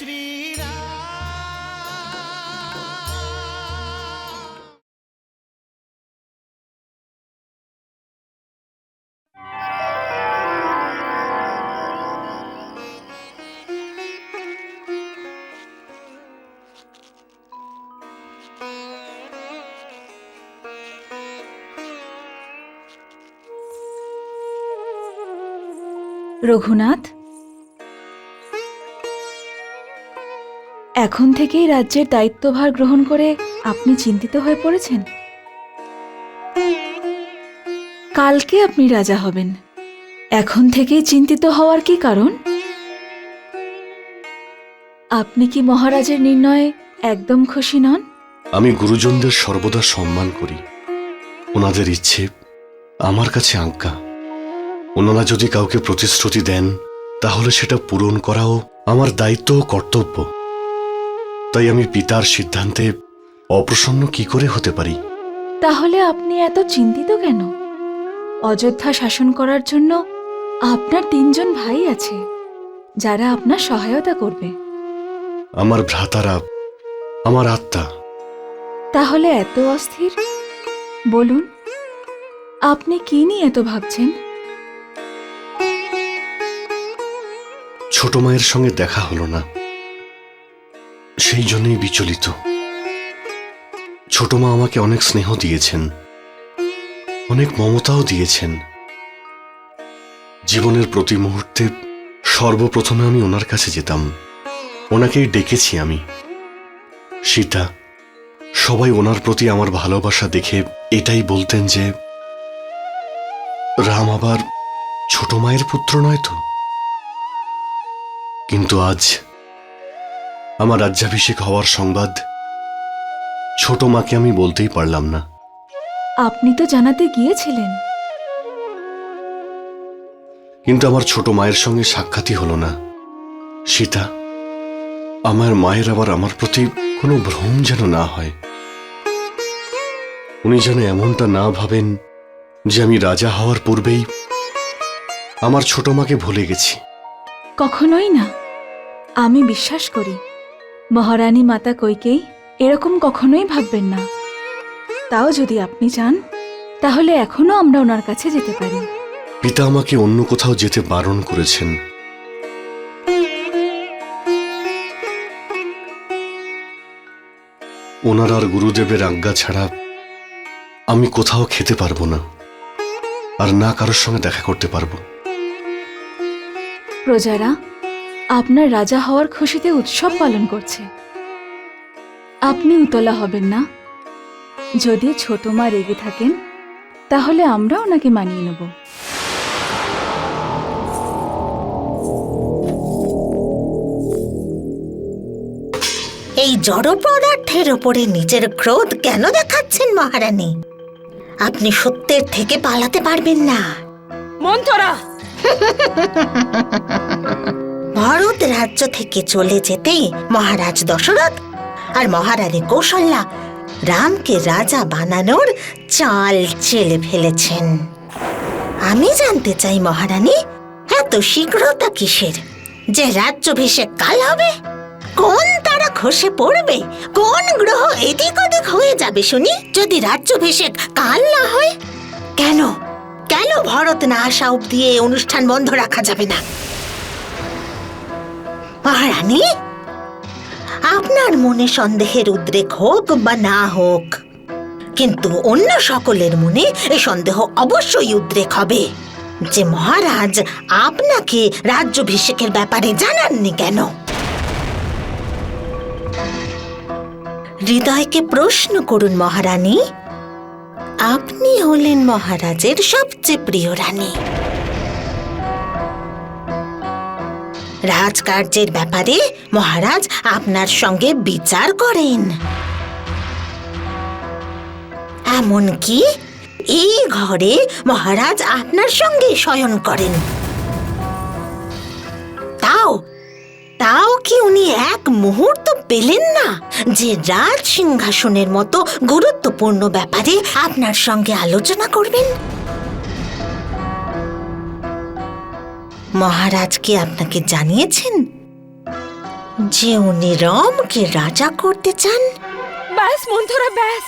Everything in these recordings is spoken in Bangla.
শ্রীরাম রঘুনাথ এখন থেকেই রাজ্যের দায়িত্বভার গ্রহণ করে আপনি চিন্তিত হয়ে পড়েছেন? কালকে আপনি রাজা হবেন। এখন থেকেই চিন্তিত হওয়ার কি কারণ? আপনি কি মহারাজের নির্ণয়ে একদম খুশি নন? আমি গুরুজনদের সর্বদা সম্মান করি। ওনাদের ইচ্ছে, আমার কাছে আজ্ঞা। ওনারা যদি কাউকে প্রতিশ্রুতি দেন, তাহলে সেটা পূরণ করাও আমার দায়িত্ব ও কর্তব্য। তাই আমি পিতার সিদ্ধান্তে অপ্রসন্ন কি করে হতে পারি? তাহলে আপনি এত চিন্তিত কেন? অযোধ্যা শাসন করার জন্য আপনার তিনজন ভাই আছে যারা আপনার সহায়তা করবে। আমার ভ্রাতারা আমার আত্মা। তাহলে এত অস্থির? বলুন আপনি কি নিয়ে এত ভাবছেন? ছোট মায়ের সঙ্গে দেখা হলো না। সেই জন্যই বিচলিত। ছোট মা আমাকে অনেক স্নেহ দিয়েছেন। অনেক মমতাও দিয়েছেন। জীবনের প্রতি মুহূর্তে সর্বপ্রথমে আমি ওনার কাছে যেতাম। ওনাকেই ডেকেছি আমি। সীতা, সবাই ওনার প্রতি আমার ভালোবাসা দেখে এটাই বলতেন যে, রাম আবার ছোট মায়ের পুত্র নয় তো? কিন্তু আজ আমার রাজ্যাভিষেক হওয়ার সংবাদ ছোট মাকে আমি বলতেই পারলাম না। আপনি তো জানাতে গিয়েছিলেন। কিন্তু আমার ছোট মায়ের সঙ্গে সাক্ষাৎই হলো না। সীতা আমার মায়ের আবার আমার প্রতি কোনো ভ্রম যেন না হয়। উনি যেন এমনটা না ভাবেন যে আমি রাজা হওয়ার পূর্বেই আমার ছোট মাকে ভুলে গেছি। কখনোই না। আমি বিশ্বাস করি। মহারানী মাতা কৈকেই এরকম কখনোই ভাববেন না। তাও যদি আপনি চান তাহলে এখনও আমরা ওনার কাছে যেতে পারি। পিতা আমাকে অন্য কোথাও যেতে বারণ করেছেন। ওনার আর গুরুদেবের আজ্ঞা ছাড়া আমি কোথাও খেতে পারব না আর না কারোর সঙ্গে দেখা করতে পারব। প্রজারা আপনার রাজা হওয়ার খুশিতে উৎসব পালন করছে। আপনি উতলা হবেন না। যদি ছোট মা রেগে থাকেন তাহলে আমরা ওনাকে মানিয়ে নেব। এই জড় পদার্থের ওপরে নিজের ক্রোধ কেন দেখাচ্ছেন মহারানী? আপনি সত্যের থেকে পালাতে পারবেন না। মন্তরা ভারত রাজ্য থেকে চলে যেতেই মহারাজ দশরথ আর মহারানী কৌশল্যা রামকে রাজা বানানোর চাল চেলে ফেলেছেন। আমি জানতে চাই মহারানী, এত শীঘ্রতা কিসের? যে রাজ্যভিষেক কাল হবে? কোন তারা খসে পড়বে? কোন গ্রহ এদিক ওদিক হয়ে যাবে শুনি? যদি রাজ্যভিষেক কাল না হয়? কেন? কেন ভরত না আসা অব্দি এই অনুষ্ঠান বন্ধ রাখা যাবে না? মহারানী, আপনার মনে সন্দেহের উদ্রেক হোক বা না হোক, কিন্তু অন্য সকলের মনে এই সন্দেহ অবশ্যই উদ্রেক হবে। যে মহারাজ আপনাকে রাজ্যভিষেকের ব্যাপারে জানাননি কেন? হৃদয়কে প্রশ্ন করুন মহারানী, আপনি হলেন মহারাজের সবচেয়ে প্রিয় রানী। রাজকার্যের ব্যাপারে মহারাজ আপনার সঙ্গে বিচার করেন। এমনকি এই ঘরে মহারাজ আপনার সঙ্গে শয়ন করেন। তাও তাও কি উনি এক মুহূর্ত পেলেন না যে রাজ সিংহাসনের মতো গুরুত্বপূর্ণ ব্যাপারে আপনার সঙ্গে আলোচনা করবেন? মহারাজ কি আপনাকে জানিয়েছেন? যে উনি রামকে রাজা করতে চান? ব্যাস মন্থরা ব্যাস।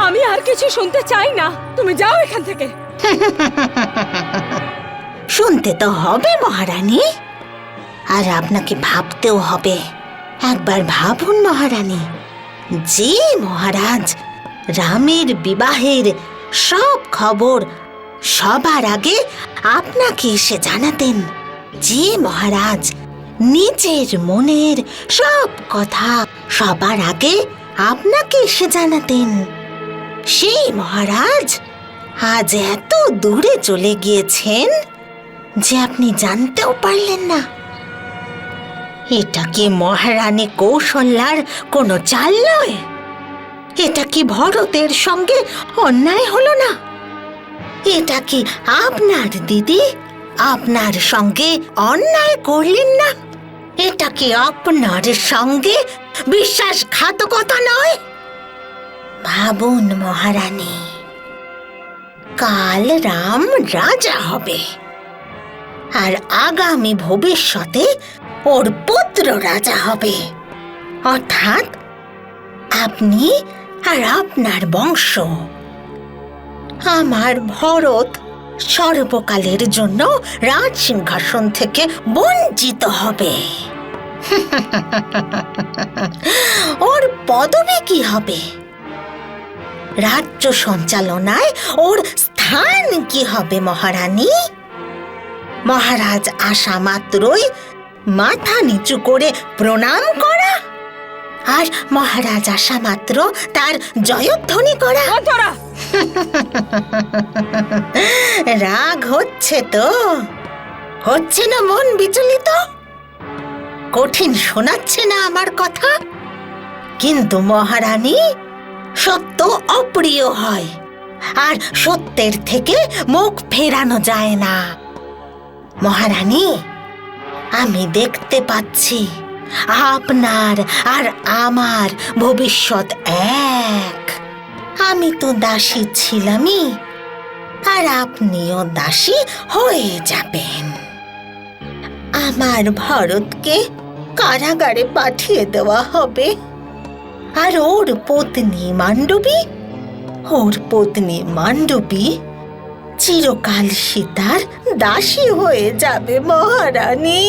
আমি আর কিছু শুনতে চাই না। তুমি যাও এখান থেকে। শুনতে তো হবে মহারানী। আর আপনাকে ভাবতেও হবে। একবার ভাবুন মহারানী। যে মহারাজ রামের বিবাহের সব খবর সবার আগে আপনাকে এসে জানাতেন যে মহারাজ নিজের মনের সব কথা সবার আগে আপনাকে এসে জানাতেন। সেই মহারাজ আজ এত দূরে চলে গিয়েছেন যে আপনি জানতেও পারলেন না। এটা কি মহারানী কৌশল্যার কোনো চাল নয়? এটা কি ভরতের সঙ্গে অন্যায় হলো না? এটা কি আপনার দিদি? আপনার সঙ্গে অন্যায় করলেন না? এটা কি আপনার সঙ্গে বিশ্বাসঘাতকতা নয়? ভাবুন মহারানী, কাল রাম রাজা হবে। আর আগামী ভবিষ্যতে ওর পুত্র রাজা হবে। অর্থাৎ আপনি আর আপনার বংশ। আমার ভরত সর্বকালের জন্য রাজ সিংহাসন থেকে বঞ্চিত হবে। ওর পদবি কি হবে? রাজ্য সঞ্চালনায় ওর স্থান কি হবে, মহারানী? মহারাজ আসা মাত্রই মাথা নিচু করে প্রণাম করা আর মহারাজ আসা মাত্র তার জয়ধ্বনি করা। রাগ হচ্ছে তো। হচ্ছে না মন বিচলিত? কঠিন শোনাচ্ছে না আমার কথা? কিন্তু মহারানী সত্য অপ্রিয় হয়। আর সত্যের থেকে মুখ ফেরানো যায় না। মহারানী আমি দেখতে পাচ্ছি। আপনার আর আমার ভবিষ্যৎ এক। আমি তো দাসী ছিলামই, আর আপনিও দাসী হয়ে যাবেন। আমার ভরতকে কারাগারে পাঠিয়ে দেওয়া হবে। আর ওর পত্নী মান্ডবী ওর পত্নী মান্ডবী চিরকাল সীতার দাসী হয়ে যাবে মহারানী।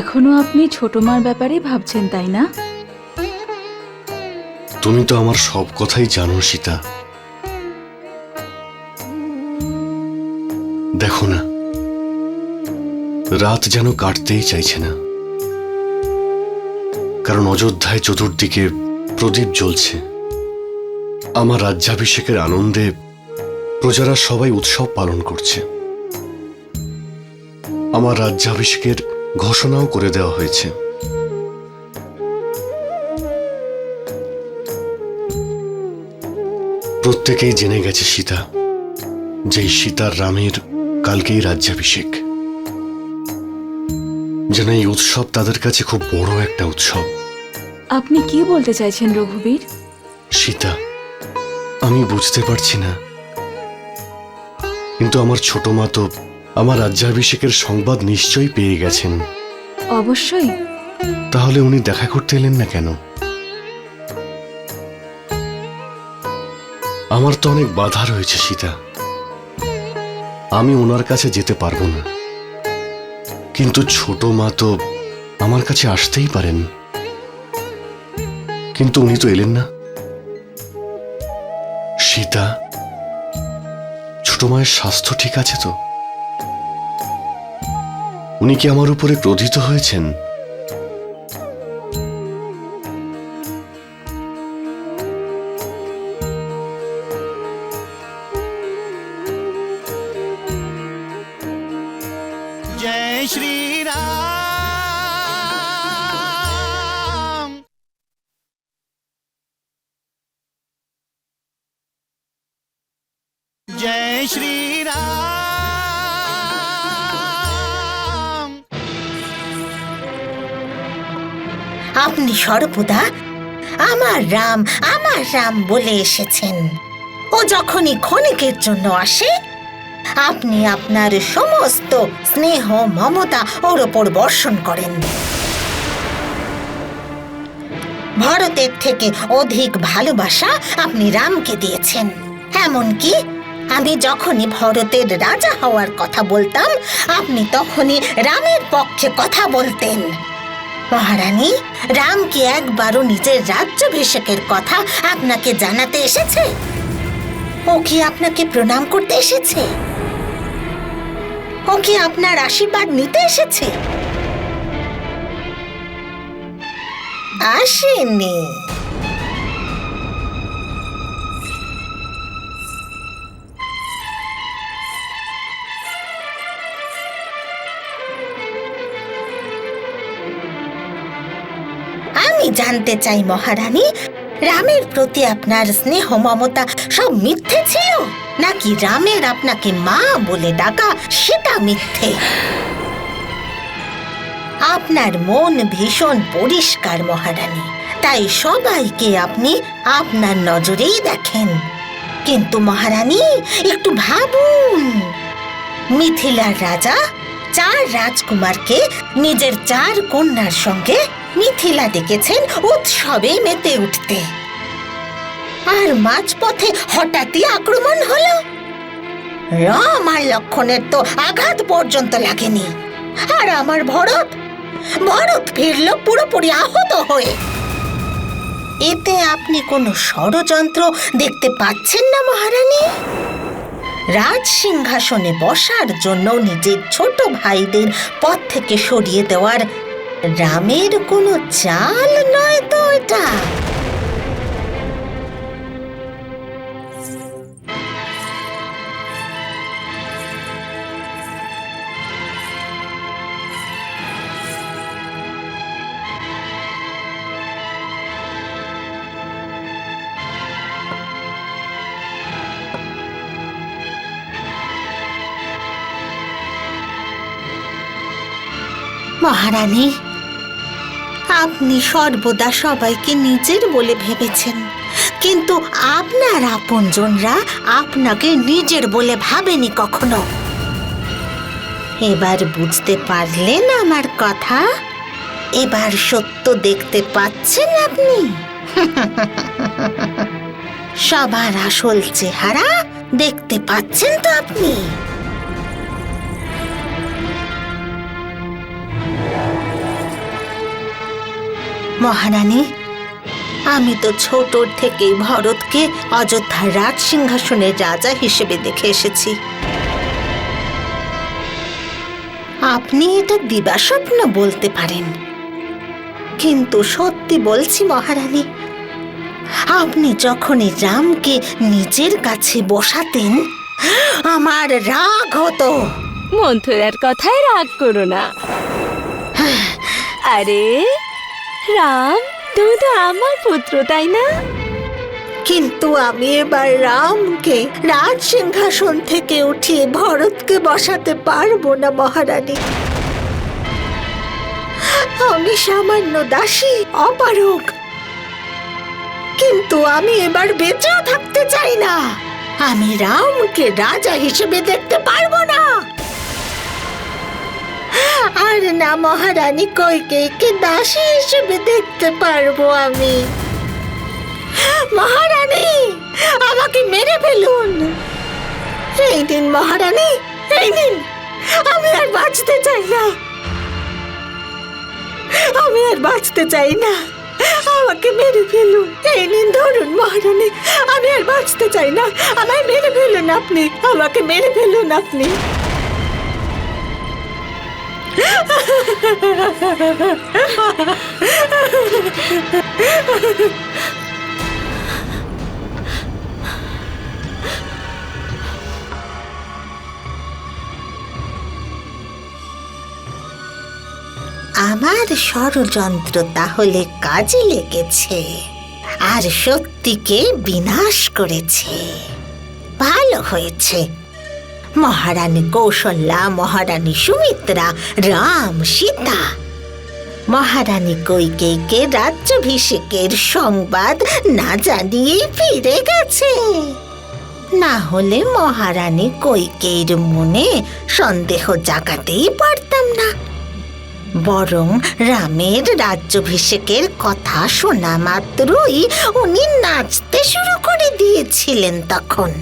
এখনও আপনি ছোট মার ব্যাপারে ভাবছেন, তাই না? তুমি তো আমার সব কথাই জানো, সীতা। দেখো না, রাত যেন কাটতেই চাইছে না। কারণ অযোধ্যায় চতুর্দিকে প্রদীপ জ্বলছে। আমার রাজ্যাভিষেকের আনন্দে প্রজারা সবাই উৎসব পালন করছে। আমার রাজ্যাভিষেকের ঘোষণাও করে দেওয়া হয়েছে। প্রত্যেকেই জেনে গেছে সীতা যে সীতার রামের কালকেই রাজ্যাভিষেক। যেন এই উৎসব তাদের কাছে খুব বড় একটা উৎসব। আপনি কি বলতে চাইছেন রঘুবীর? সীতা আমি বুঝতে পারছি না। কিন্তু আমার ছোট মা তো আমার রাজ্যাভিষেকের সংবাদ নিশ্চয়ই পেয়ে গেছেন। অবশ্যই। তাহলে উনি দেখা করতে এলেন না কেন? আমার তো অনেক বাধা রয়েছে সীতা। আমি ওনার কাছে যেতে পারব না। কিন্তু ছোট মা তো আমার কাছে আসতেই পারেন। কিন্তু উনি তো এলেন না। সীতা ছোট মায়ের স্বাস্থ্য ঠিক আছে তো? উনি কি আমার উপরে ক্রোধিত হয়েছেন? সর্বদা আমার রাম আমার রাম বলে এসেছেন। ও যখনই ক্ষণিকের জন্য আসে, আপনি আপনার সমস্ত স্নেহ, মমতা ওর ওপর বর্ষণ করেন। ভারতের থেকে অধিক ভালোবাসা আপনি রামকে দিয়েছেন। এমনকি আমি যখনই ভরতের রাজা হওয়ার কথা বলতাম, আপনি তখনই রামের পক্ষে কথা বলতেন। মহারানী রাম কি একবারও নিজের রাজ্যাভিষেকের কথা আপনাকে জানাতে এসেছে? ও কি আপনাকে প্রণাম করতে এসেছে? ও কি আপনার আশীর্বাদ নিতে এসেছে? আসেনি। জানতে চাই মহারানী, রামের প্রতি আপনার স্নেহ, মমতা সব মিথ্যে ছিল? নাকি রামের আপনাকে মা বলে ডাকা সেটা মিথ্যে? আপনার মন ভীষণ পরিষ্কার মহারানী, তাই সবাইকে আপনি আপনার নজরেই দেখেন। কিন্তু মহারানী, একটু ভাবুন। মিথিলার রাজা চার রাজকুমারকে নিজের চার কন্যার সঙ্গে মিথিলা ডেকেছেন উৎসবে মেতে উঠতে। আর মাঝপথে হঠাৎই আক্রমণ হলো। রাম আর লক্ষণের তো আঘাত পর্যন্ত লাগেনি। আর আমার ভরত ভরত ফিরল পুরোপুরি আহত হয়ে। এতে আপনি কোনো ষড়যন্ত্র দেখতে পাচ্ছেন না, মহারানী? রাজ সিংহাসনে বসার জন্য নিজের ছোট ভাইদের পথ থেকে সরিয়ে দেওয়ার রামের কোনো চাল নয় তো এটা? মহারানী আপনি সর্বদা সবাইকে নিজের বলে ভেবেছেন। কিন্তু আপনার আপনজনরা আপনাকে নিজের বলে ভাবেনি কখনো। এবার বুঝতে পারলেন আমার কথা? এবার সত্য দেখতে পাচ্ছেন আপনি? সবার আসল চেহারা দেখতে পাচ্ছেন তো আপনি? মহারানী, আমি তো ছোট থেকেই ভরতকে অযোধ্যার রাজ সিংহাসনের রাজা হিসেবে দেখে এসেছি। আপনি এটা দিবাস্বপ্ন বলতে পারেন। কিন্তু সত্যি বলছি মহারানী, আপনি যখনই রামকে নিজের কাছে বসাতেন, আমার রাগ হতো। মন্থরার কথায় রাগ করো না। আরে রাম, তুমি তো আমার পুত্র, তাই না? কিন্তু আমি এবার রামকে রাজ সিংহাসন থেকে উঠিয়ে ভরতকে বসাতে পারব না, মহারানী। আমি সামান্য দাসী অপারক কিন্তু আমি এবার বেঁচেও থাকতে চাই না। আমি রামকে রাজা হিসেবে দেখতে পারব না। আর না, মহারানী কৈকেয়ীকে দাসী হিসেবে দেখতে পারব আমি। মহারানী, আমাকে মেরে ফেলুন। এই দিন, মহারানী, এই দিন, আমি আর বাঁচতে চাই না। আমি আর বাঁচতে চাই না। আমাকে মেরে ফেলুন। এই নিন ধরুন, মহারানী, আমি আর বাঁচতে চাই না। আমায় মেরে ফেলুন আপনি, আমাকে মেরে ফেলুন আপনি। আমার ষড়যন্ত্র তাহলে কাজে লেগেছে আর সত্যিকে বিনাশ করেছে। ভালো হয়েছে। মহারানী কৌশল্যা, মহারানী সুমিত্রা, রাম, সীতা। মহারানী কৈকেয়ীকে রাজ্যাভিষেকের সংবাদ না জানিয়েই ফিরে গেছে। না হলে মহারানী কৈকেয়ীর মনে সন্দেহ জাগাতেই পারতাম না। বরং রামের রাজ্যভিষেকের কথা শোনা মাত্রই উনি নাচতে শুরু করে দিয়েছিলেন তখন।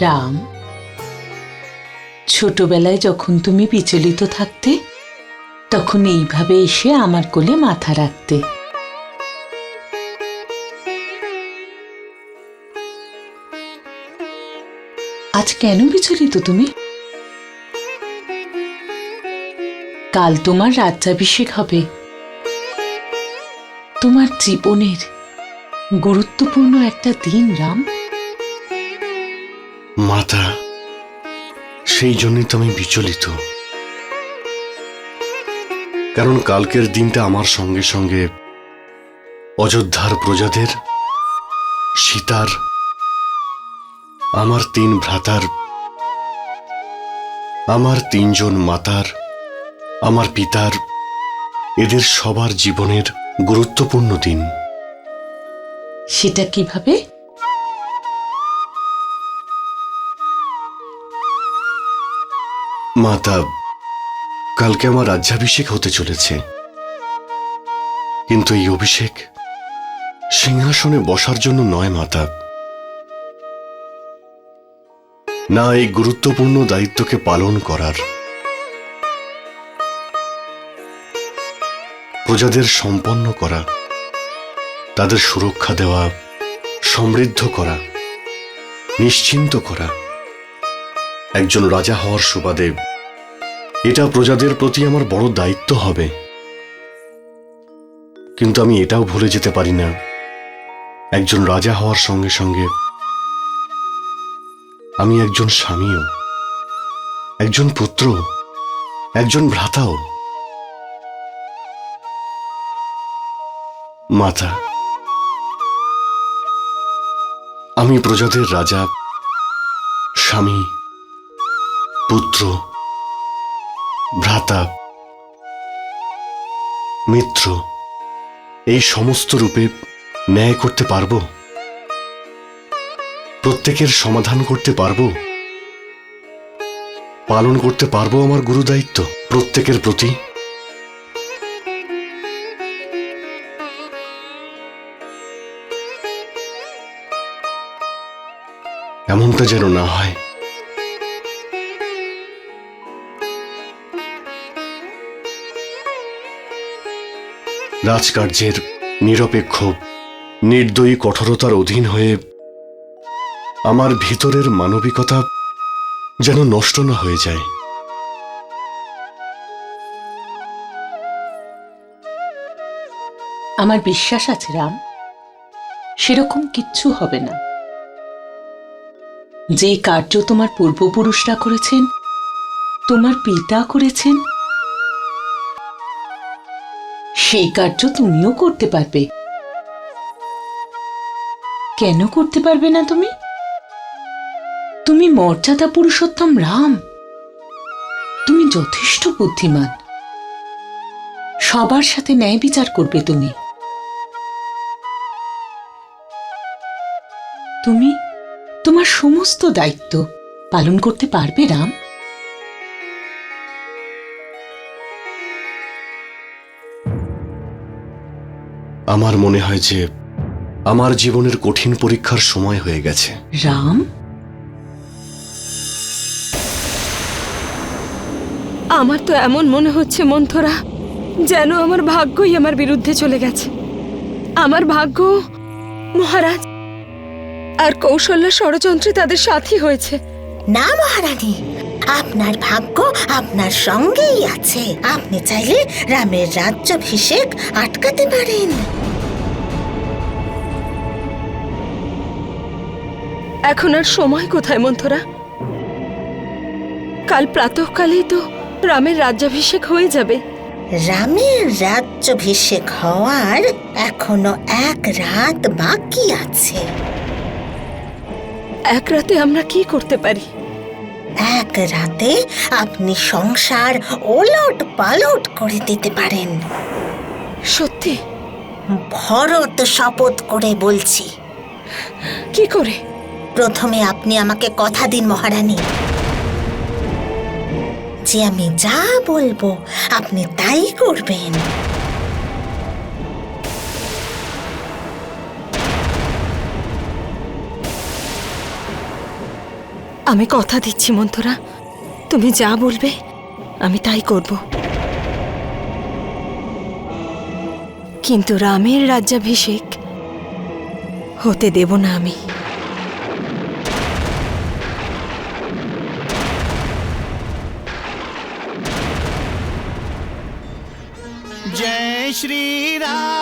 রাম, ছোটবেলায় যখন তুমি বিচলিত থাকতে, তখন এইভাবে এসে আমার কোলে মাথা রাখতে। আজ কেন বিচলিত তুমি? কাল তোমার রাজ্যাভিষেক হবে। তোমার জীবনের গুরুত্বপূর্ণ একটা দিন, রাম। মাতা, সেই জন্যই তো আমি বিচলিত। কারণ কালকের দিনটা আমার সঙ্গে সঙ্গে অযোধ্যার প্রজাদের, সীতার, আমার তিন ভ্রাতার, আমার তিনজন মাতার, আমার পিতার, এদের সবার জীবনের গুরুত্বপূর্ণ দিন। সেটা কীভাবে? মাতা, কালকে আমার রাজ্যাভিষেক হতে চলেছে। কিন্তু এই অভিষেক সিংহাসনে বসার জন্য নয়, মাতা। না এই গুরুত্বপূর্ণ দায়িত্বকে পালন করার। প্রজাদের সম্পন্ন করা, তাদের সুরক্ষা দেওয়া, সমৃদ্ধ করা, নিশ্চিন্ত করা। একজন রাজা হওয়ার সুবাদে এটা প্রজাদের প্রতি আমার বড় দায়িত্ব হবে। কিন্তু আমি এটাও ভুলে যেতে পারি না। একজন রাজা হওয়ার সঙ্গে সঙ্গে আমি একজন স্বামীও, একজন পুত্র একজন ভ্রাতাও। মাতা, আমি প্রজাদের রাজা, স্বামী, পুত্র ভ্রাতা, মিত্র, এই সমস্ত রূপে ন্যায় করতে পারব? প্রত্যেকের সমাধান করতে পারব? পালন করতে পারব আমার গুরু দায়িত্ব প্রত্যেকের প্রতি? এমনটা যেন না হয়। রাজকার্যের নিরপেক্ষ, নির্দয়ী কঠোরতার অধীন হয়ে আমার ভিতরের মানবিকতা যেন নষ্ট না হয়ে যায়। আমার বিশ্বাস আছে, রাম। সেরকম কিচ্ছু হবে না। যে কার্য তোমার পূর্বপুরুষরা করেছেন, তোমার পিতা করেছেন সেই কার্য তুমিও করতে পারবে। কেন করতে পারবে না তুমি? তুমি মর্যাদা পুরুষোত্তম রাম। তুমি যথেষ্ট বুদ্ধিমান। সবার সাথে ন্যায় বিচার করবে তুমি। তুমি, তোমার সমস্ত দায়িত্ব পালন করতে পারবে রাম? আমার মনে হয় যে আমার জীবনের কঠিন পরীক্ষার সময় হয়ে গেছে। রাম? আমার তো এমন মনে হচ্ছে মন্থরা যেন আমার ভাগ্যই আমার বিরুদ্ধে চলে গেছে। আমার ভাগ্য মহারাজ আর কৌশল্যা ষড়যন্ত্রে তাদের সাথী হয়েছে। না মহারানী আপনার ভাগ্য আপনার সঙ্গেই আছে। আপনি চাইলে রামের রাজ্যাভিষেক আটকাতে পারেন। এখন আর সময় কোথায় মন্থরা? কাল প্রাতঃকালেই তো রামের রাজ্যাভিষেক হয়ে যাবে। রামের রাজ্যাভিষেক হওয়ার এখনও এক রাত বাকি আছে। এক রাতে আমরা কি করতে পারি? এক রাতে আপনি সংসার ওলট পালট করে দিতে পারেন। সত্যি? ভরত শপথ করে বলছি। কি করে? প্রথমে আপনি আমাকে কথা দিন, মহারানী। যে আমি যা বলব, আপনি তাই করবেন। আমি কথা দিচ্ছি মন্থরা তুমি যা বলবে, আমি তাই করব। কিন্তু রামের রাজ্যাভিষেক হতে দেব না আমি। जय श्री राम